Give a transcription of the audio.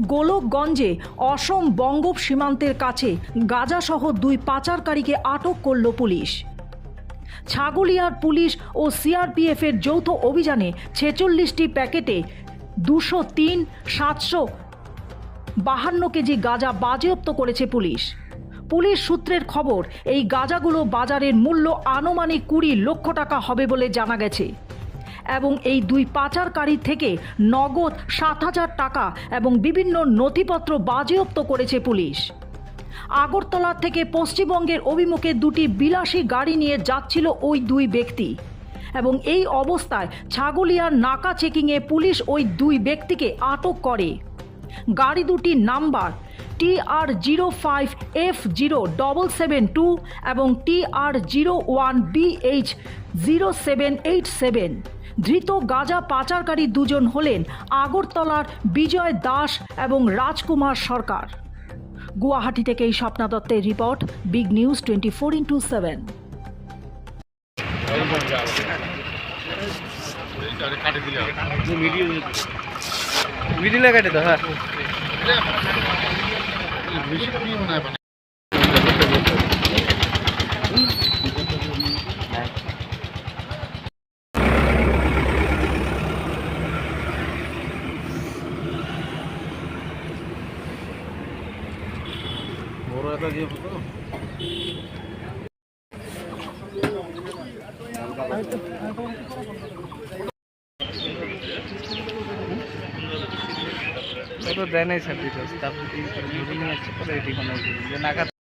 গোলকগঞ্জে অসম বঙ্গোপ সীমান্তের কাছে গাজাসহ দুই পাচারকারীকে আটক করল পুলিশ। ছাগলিয়ার পুলিশ ও সিআরপিএফের যৌথ অভিযানে ছেচল্লিশটি প্যাকেটে দুশো তিন, সাতশো বাহান্ন কেজি গাঁজা বাজেয়াপ্ত করেছে পুলিশ। পুলিশ সূত্রের খবর, এই গাঁজাগুলো বাজারের মূল্য আনুমানিক কুড়ি লক্ষ টাকা হবে বলে জানা গেছে। এবং এই দুই পাচারকারী থেকে নগদ সাত হাজার টাকা এবং বিভিন্ন নথিপত্র বাজেয়াপ্ত করেছে পুলিশ। আগরতলা থেকে পশ্চিমবঙ্গের অভিমুখে দুটি বিলাসী গাড়ি নিয়ে যাচ্ছিল ওই দুই ব্যক্তি এবং এই অবস্থায় ছাগলিয়ার নাকা চেকিংয়ে পুলিশ ওই দুই ব্যক্তিকে আটক করে। গাড়ি দুটির number T R zero five F zero double seven two এবং T R zero one BH zero seven eight seven ধৃত গাজা পাচারকারী দুজন হলেন আগরতলার বিজয় দাস এবং রাজকুমার সরকার। গুয়াহাটি থেকে এই স্বপ্না দত্তের report big news twenty four into seven মিডিলে কাটে তো হ্যাঁ। বড় একটা দিয়ে డ్రైనేజ్ సర్వీస్ వస్తుంది తప్పితే ఇప్పుడు ముందు చెప్పలేదు నాకు